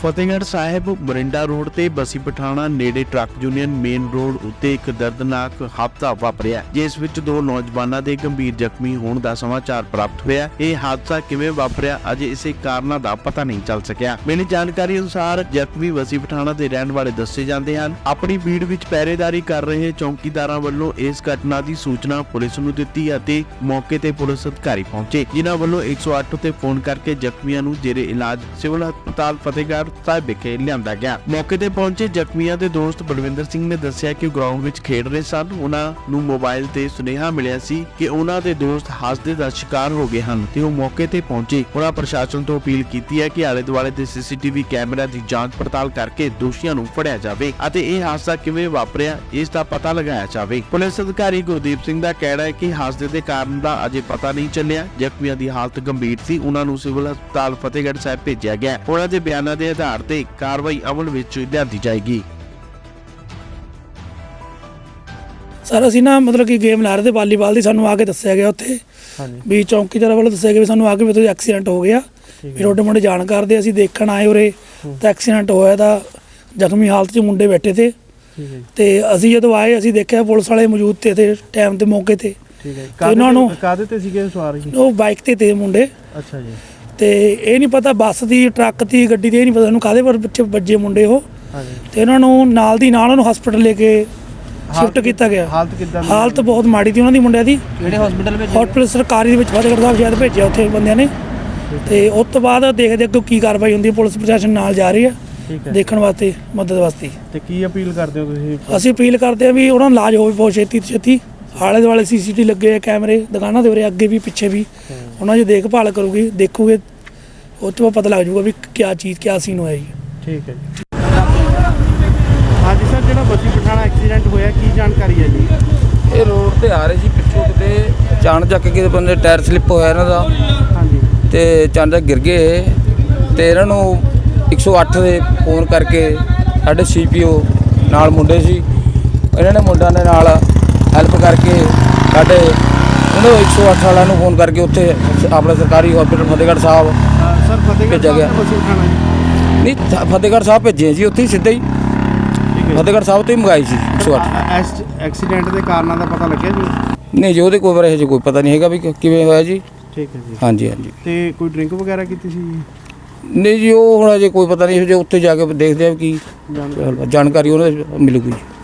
Fatehgarh Sahib Mirinda road ਤੇ ਬਸੀ ਪਠਾਣਾ ਨੇੜੇ truck union main road ਉੱਤੇ ਇੱਕ ਦਰਦਨਾਕ ਹਾਦਸਾ ਵਾਪਰਿਆ ਜਿਸ ਵਿੱਚ ਦੋ ਨੌਜਵਾਨਾਂ ਦੇ ਗੰਭੀਰ ਜ਼ਖਮੀ ਹੋਣ ਦਾ ਸਮਾਚਾਰ ਪ੍ਰਾਪਤ ਹੋਇਆ ਇਹ ਹਾਦਸਾ ਕਿਵੇਂ ਵਾਪਰਿਆ, ਅਜੇ ਇਸੇ ਕਾਰਨਾਂ ਦਾ ਪਤਾ ਨਹੀਂ ਚੱਲ ਸਕਿਆ। ਮਿਲੀ ਜਾਣਕਾਰੀ ਅਨੁਸਾਰ ਜ਼ਖਮੀ ਬਸੀ ਪਠਾਣਾ ਦੇ ਰਹਿਣ ਵਾਲੇ ਦੱਸੇ ਜਾਂਦੇ ਹਨ। ਆਪਣੀ ਭੀੜ ਵਿੱਚ ਪਹਿਰੇਦਾਰੀ ਕਰ ਰਹੇ ਚੌਕੀਦਾਰਾਂ ਵੱਲੋਂ ਇਸ ਘਟਨਾ ਦੀ ਸੂਚਨਾ ਪੁਲਿਸ ਨੂੰ ਦਿੱਤੀ ਅਤੇ ਮੌਕੇ ਤੇ ਪੁਲਿਸ ਅਧਿਕਾਰੀ ਪਹੁੰਚੇ, ਜਿਨ੍ਹਾਂ ਵੱਲੋਂ 108 ਤੇ ਫੋਨ ਕਰਕੇ ਜ਼ਖਮੀਆਂ ਨੂੰ ਜੇਰੇ ਇਲਾਜ, ਸਿਵਲ ਹਸਪਤਾਲ, ਫਤਿਹਗੜ੍ਹ ਸਾਹਿਬ ਵਿਖੇ ਲਿਆਂਦਾ ਗਿਆ। ਮੌਕੇ ਤੇ ਪਹੁੰਚੇ ਜ਼ਖਮੀਆਂ ਦੇ ਦੋਸਤ ਬਲਵਿੰਦਰ ਸਿੰਘ ਨੇ ਦੱਸਿਆ ਕਿ ਗਰਾਊਂਡ ਵਿੱਚ ਖੇਡ ਰਹੇ ਸਨ। ਉਹਨਾਂ ਨੂੰ ਮੋਬਾਈਲ ਤੇ ਸੁਨੇਹਾ ਮਿਲਿਆ ਸੀ ਕਿ ਉਹਨਾਂ ਦੇ ਦੋਸਤ ਹਾਦਸੇ ਦਾ ਸ਼ਿਕਾਰ ਹੋ ਗਏ ਹਨ ਤੇ ਉਹ ਮੌਕੇ ਤੇ ਪਹੁੰਚੇ। ਉਹਨਾਂ ਪ੍ਰਸ਼ਾਸਨ ਤੋਂ ਅਪੀਲ ਕੀਤੀ ਹੈ ਕਿ ਆਲੇ ਦੁਆਲੇ ਦੇ ਸੀਸੀਟੀਵੀ ਕੈਮਰਾ ਦੀ ਜਾਂਚ ਪੜਤਾਲ ਕਰਕੇ ਦੋਸ਼ੀਆਂ ਨੂੰ ਫੜਿਆ ਜਾਵੇ ਅਤੇ ਇਹ ਹਾਦਸਾ ਕਿਵੇਂ ਵਾਪਰਿਆ, ਇਸ ਦਾ ਪਤਾ ਲਗਾਇਆ ਜਾਵੇ। ਪੁਲਿਸ ਅਧਿਕਾਰੀ ਗੁਰਦੀਪ ਸਿੰਘ ਦਾ ਕਹਿਣਾ ਹੈ ਕਿ ਹਾਦਸੇ ਦੇ ਕਾਰਨ ਦਾ ਅਜੇ ਪਤਾ ਨਹੀਂ ਚੱਲਿਆ। ਜ਼ਖਮੀਆਂ ਦੀ ਹਾਲਤ ਗੰਭੀਰ ਸੀ। ਉਹਨਾਂ ਨੂੰ ਸਿਵਲ ਹਸਪਤਾਲ ਫਤਿਹਗੜ੍ਹ ਸਾਹਿਬ ਭੇਜਿਆ ਗਿਆ। ਉਹਨਾਂ ਦੇ ਬਿਆਨਾਂ ਦੇ ਆਧਾਰ ਤੇ ਕਾਰਵਾਈ ਅਮਲ ਵਿੱਚ ਲਿਆਂਦੀ ਜਾਏਗੀ। ਸਰ ਅਸੀਂ ਨਾ ਮਤਲਬ ਕਿ ਗੇਮ ਲਾ ਰਹੇ ਤੇ ਵਾਲੀਬਾਲ ਦੀ ਸਾਨੂੰ ਆ ਕੇ ਦੱਸਿਆ ਗਿਆ ਉੱਥੇ। ਹਾਂਜੀ। ਵੀ ਚੌਂਕੀਦਾਰ ਵੱਲੋਂ ਦੱਸਿਆ ਗਿਆ ਵੀ ਸਾਨੂੰ ਆ ਕੇ ਵੀ ਉੱਥੇ ਐਕਸੀਡੈਂਟ ਹੋ ਗਿਆ। ਵੀ ਰੋਡੇ ਮੁੰਡੇ ਜਾਣ ਕਰਦੇ ਅਸੀਂ ਦੇਖਣ ਆਏ ਉਰੇ ਤਾਂ ਐਕਸੀਡੈਂਟ ਹੋਇਆ ਤਾਂ ਜ਼ਖਮੀ ਹਾਲਤ 'ਚ ਮੁੰਡੇ ਬੈਠੇ ਤੇ। ਤੇ ਅਸੀਂ ਜਦੋਂ ਆਏ ਅਸੀਂ ਦੇਖਿਆ ਪੁਲਿਸ ਵਾਲੇ ਮੌਜੂਦ ਤੇ ਤੇ ਟਾਈਮ ਤੇ ਮੌਕੇ ਤੇ। ਠੀਕ ਹੈ ਉਹਨਾਂ ਨੂੰ- ਤੇ ਸੀਗੇ ਸਵਾਰ ਜੀ? ਉਹ ਬਾਈਕ ਤੇ ਤੇ ਮੁੰਡੇ। ਅੱਛਾ ਜੀ। ਤੇ ਇਹ ਨਹੀਂ ਪਤਾ ਬੱਸ ਦੀ ਟਰੱਕ ਦੀ ਗੱਡੀ ਦੀ ਇਹ ਨਹੀਂ ਪਤਾ ਉਹਨੂੰ ਕਾਹਦੇ ਪਰ ਬੱਚੇ ਵੱਜੇ ਮੁੰਡੇ ਉਹ। ਹਾਂਜੀ। ਤੇ ਇਹਨਾਂ ਨੂੰ ਨਾਲ ਦੀ ਨਾਲ ਉਹਨੂੰ ਹਸਪੀਟਲ ਲੈ ਕੇ ਸ਼ਿਫਟ ਕੀਤਾ ਗਿਆ। ਹਾਲਤ ਕਿੱਦਾਂ ਦੀ? ਹਾਲਤ ਬਹੁਤ ਮਾੜੀ ਸੀ ਉਹਨਾਂ ਦੀ ਮੁੰਡਿਆਂ ਦੀ। ਕਿਹੜੇ ਹਸਪੀਟਲ ਵਿੱਚ ਹਸਪੀਟਲ ਸਰਕਾਰੀ ਦੇ ਵਿੱਚ ਫਤਿਹਗੜ੍ਹ ਸਾਹਿਬ ਸ਼ਾਇਦ ਭੇਜਿਆ ਉੱਥੇ ਬੰਦਿਆਂ ਨੇ। ਤੇ ਉਸ ਤੋਂ ਬਾਅਦ ਦੇਖਦੇ ਅੱਗੇ ਕੀ ਕਾਰਵਾਈ ਹੁੰਦੀ ਹੈ। ਪੁਲਿਸ ਪ੍ਰਸ਼ਾਸਨ ਨਾਲ ਜਾ ਰਹੀ ਹੈ। ਠੀਕ ਹੈ। ਦੇਖਣ ਵਾਸਤੇ ਮਦਦ ਵਾਸਤੇ। ਤੇ ਕੀ ਅਪੀਲ ਕਰਦੇ ਹੋ ਤੁਸੀਂ? ਅਸੀਂ ਅਪੀਲ ਕਰਦੇ ਹਾਂ ਵੀ ਉਹਨਾਂ ਨੂੰ ਇਲਾਜ ਹੋਵੇ ਬਹੁਤ ਛੇਤੀ ਤੋਂ ਛੇਤੀ। ਆਲੇ ਦੁਆਲੇ ਸੀਸੀਟੀ ਲੱਗੇ ਆ ਕੈਮਰੇ ਦੁਕਾਨਾਂ ਦੇ ਉਰੇ ਅੱਗੇ ਵੀ ਪਿੱਛੇ ਵੀ। ਉਹਨਾਂ ਦੀ ਦੇਖਭਾਲ ਕਰੂਗੀ ਦੇਖੂਗੇ ਉਹ ਤੋਂ ਬਾਅਦ ਪਤਾ ਲੱਗ ਜਾਊਗਾ ਵੀ ਕਿਆ ਚੀਜ਼ ਕਿਆ ਸੀਨ ਹੋਇਆ ਜੀ। ਠੀਕ ਹੈ ਜੀ। ਹਾਂਜੀ ਸਰ ਜਿਹੜਾ ਬੱਸੀ ਪਠਾਣਾ ਐਕਸੀਡੈਂਟ ਹੋਇਆ ਕੀ ਜਾਣਕਾਰੀ ਹੈ ਜੀ? ਇਹ ਰੋਡ ਤੇ ਆ ਰਹੇ ਸੀ ਪਿੱਛੋਂ ਕਿਤੇ ਚਾਣ ਚੱਕ ਕੇ ਬੰਦੇ ਟਾਇਰ ਸਲਿੱਪ ਹੋਇਆ ਇਹਨਾਂ ਦਾ। ਹਾਂਜੀ। ਤੇ ਚਾਣ ਚੱਕ ਗਿਰ ਗਏ ਤੇ ਇਹਨਾਂ ਨੂੰ 108 ਦੇ ਫੋਨ ਕਰਕੇ ਸਾਡੇ ਸੀਪੀਓ ਨਾਲ ਮੁੰਡੇ ਸੀ। ਇਹਨਾਂ ਨੇ ਮੁੰਡਿਆਂ ਦੇ ਨਾਲ ਹੈਲਪ ਕਰਕੇ ਸਾਡੇ ਉਹਨਾਂ 108 ਵਾਲਿਆਂ ਨੂੰ ਫੋਨ ਕਰਕੇ ਉੱਥੇ ਆਪਣੇ ਸਰਕਾਰੀ ਹਸਪੀਟਲ ਫਤਿਹਗੜ੍ਹ ਸਾਹਿਬ ਸਰ ਫਤਿਹਗੜ੍ਹ ਭੇਜਿਆ ਗਿਆ। ਜੀ? ਨਹੀਂ ਫਤਿਹਗੜ੍ਹ ਸਾਹਿਬ ਭੇਜੇ ਸੀ ਉੱਥੇ ਸਿੱਧਾ ਹੀ ਫਤਿਹਗੜ੍ਹ ਸਾਹਿਬ ਤੋਂ ਹੀ ਮੰਗਾਈ ਸੀ 108 ਐਸ ਐਕਸੀਡੈਂਟ ਦੇ ਕਾਰਨਾਂ ਦਾ ਪਤਾ ਲੱਗਿਆ ਜੀ? ਨਹੀਂ ਜੀ ਉਹਦੇ ਕੋਈ ਬਾਰੇ ਹਜੇ ਕੋਈ ਪਤਾ ਨਹੀਂ ਹੈਗਾ ਵੀ ਕਿਵੇਂ ਹੋਇਆ ਜੀ। ਠੀਕ ਹੈ ਜੀ। ਹਾਂਜੀ ਹਾਂਜੀ। ਤੇ ਕੋਈ ਡਰਿੰਕ ਵਗੈਰਾ ਕੀਤੀ ਸੀ ਜੀ? ਨਹੀਂ ਜੀ ਉਹ ਹੁਣ ਅਜੇ ਕੋਈ ਪਤਾ ਨਹੀਂ ਜੇ ਉੱਥੇ ਜਾ ਕੇ ਦੇਖਦੇ ਆ ਕੀ ਜਾਣਕਾਰੀ। ਉਹਨਾਂ ਦੀ ਮਿਲੂਗੀ